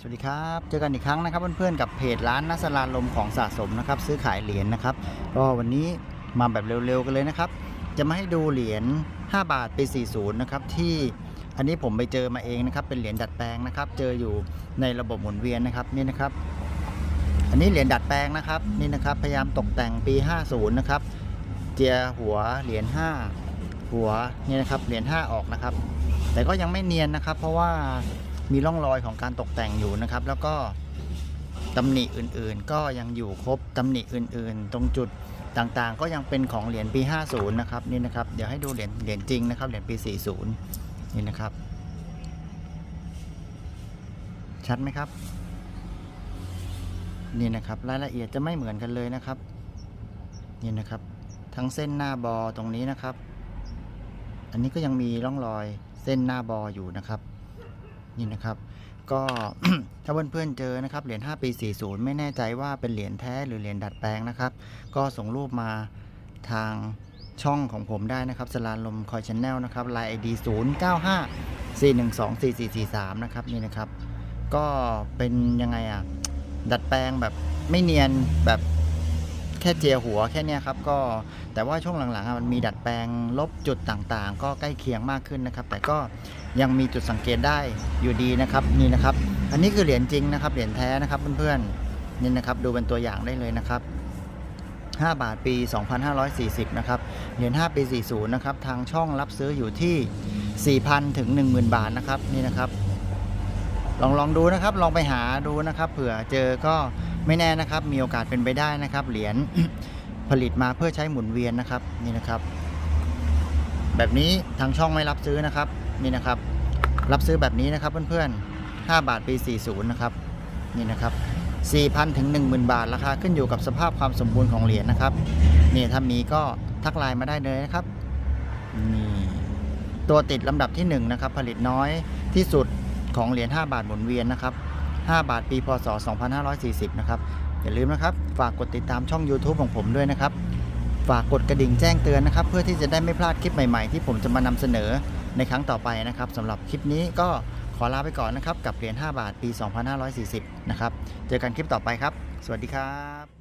สวัสดีครับ เจอกันอีกครั้งนะครับเพื่อนๆกับเพจร้านนัสลาลมของสะสมนะครับซื้อขายเหรียญนะครับก็วันนี้มาแบบเร็วๆกันเลยนะครับ จะมาให้ดูเหรียญ 5 บาทปี 40 นะครับที่อันนี้ผมไปเจอมาเองนะครับเป็นเหรียญดัดแปลงนะครับ เจออยู่ในระบบหมุนเวียนนะครับนี่นะครับ อันนี้เหรียญดัดแปลงนะครับนี่นะครับพยายามตกแต่งปี 50 นะครับ เจียหัวเหรียญ 5 หัวนี่นะครับเหรียญ 5 ออกนะครับ แต่ก็ยังไม่เนียนนะครับ เพราะว่า มีร่องรอยของการตกแต่งอยู่นะครับ แล้วก็ตำหนิอื่นๆ ก็ยังอยู่ครบตำหนิอื่นๆ ตรงจุดต่างๆ ก็ยังเป็นของเหรียญปี 50 นะครับนี่นะครับเดี๋ยวให้ดูเหรียญเหรียญจริงนะครับเหรียญปี 40 นี่นะครับ ชัดไหมครับ นี่นะครับรายละเอียดจะไม่เหมือนกันเลยนะครับ นี่นะครับ ทั้งเส้นหน้าบอตรงนี้นะครับ อันนี้ก็ยังมีร่องรอยเส้นหน้าบออยู่นะครับ นี่นะครับก็ถ้าเพื่อนๆเจอนะครับเหรียญ5ปี 40 ไม่แน่ใจว่าเป็นเหรียญแท้หรือเหรียญดัดแปลงนะครับ ก็ส่งรูปมาทางช่องของผมได้นะครับสลานลมคอยชแนลนะครับไลน์ไอดี0 9 5 4 1 2 4 4 4 3 นะครับนี่นะครับ ก็เป็นยังไงอะ ดัดแปลงแบบไม่เนียนแบบ แค่เจียหัวแค่เนี้ยครับก็แต่ว่าช่วงหลังๆมันมีดัดแปลงลบจุดต่างๆ ก็ใกล้เคียงมากขึ้นนะครับ แต่ก็ยังมีจุดสังเกตได้อยู่ดีนะครับนี่นะครับ อันนี้คือเหรียญจริงนะครับเหรียญแท้นะครับเพื่อนๆนี่นะครับดูเป็นตัวอย่างได้เลยนะครับ5 บาทปี 2540 นะครับ เหรียญ5ปี 40 นะครับ ทางช่องรับซื้ออยู่ที่ 4,000 ถึง 10,000 บาทนะครับ นี่นะครับ ลองลองดูนะครับ ลองไปหาดูนะครับ เผื่อเจอก็ ไม่แน่นะครับ มีโอกาสเป็นไปได้นะครับ เหรียญผลิตมาเพื่อใช้หมุนเวียนนะครับนี่นะครับ แบบนี้ทางช่องไม่รับซื้อนะครับนี่นะครับ รับซื้อแบบนี้นะครับเพื่อนๆ 5 บาทปี 40 นะครับนี่นะครับ 4,000 ถึง 10,000 บาทราคาขึ้นอยู่กับสภาพความสมบูรณ์ของเหรียญนะครับนี่ถ้ามีก็ทักไลน์มาได้เลยนะครับนี่ตัวติดลำดับที่1นะครับผลิตน้อยที่สุดของเหรียญ5บาทหมุนเวียนนะครับ 5 บาทปีพศ 2540 นะครับ อย่าลืมนะครับ ฝากกดติดตามช่อง YouTube ของผมด้วยนะครับ ฝากกดกระดิ่งแจ้งเตือนนะครับ เพื่อที่จะได้ไม่พลาดคลิปใหม่ๆ ที่ผมจะมานำเสนอในครั้งต่อไปนะครับสำหรับคลิปนี้ก็ขอลาไปก่อนนะครับ กับเหรียญ5บาทปี 2540 นะครับ เจอกันคลิปต่อไปครับ สวัสดีครับ